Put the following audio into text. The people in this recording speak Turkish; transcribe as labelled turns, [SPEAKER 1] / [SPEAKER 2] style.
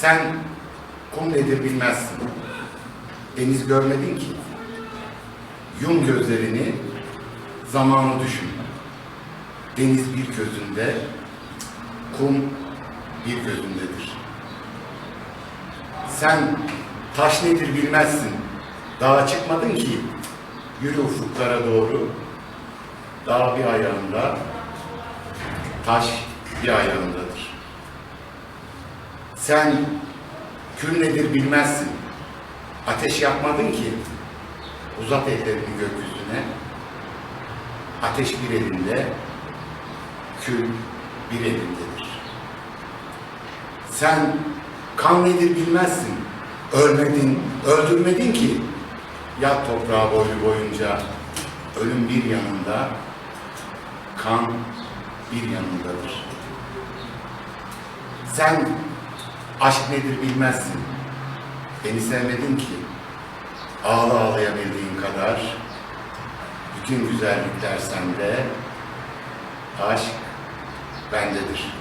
[SPEAKER 1] Sen kum nedir bilmezsin. Deniz görmedin ki. Yum gözlerini, zamanı düşün. Deniz bir gözünde, kum bir gözündedir. Sen taş nedir bilmezsin. Dağa çıkmadın ki. Yürü ufuklara doğru. Dağ bir ayağında, taş bir ayağındadır. Sen kül nedir bilmezsin. Ateş yapmadın ki. Uzat ellerini gökyüzüne. Ateş bir elinde, kül bir elindedir. Sen kan nedir bilmezsin. Ölmedin, öldürmedin ki. Yat toprağa boyu boyunca. Ölüm bir yanında, kan bir yanındadır. Sen aşk nedir bilmezsin. Beni sevmedin ki. Ağla ağlayabildiğin kadar. Bütün güzellikler sende. Aşk bendedir.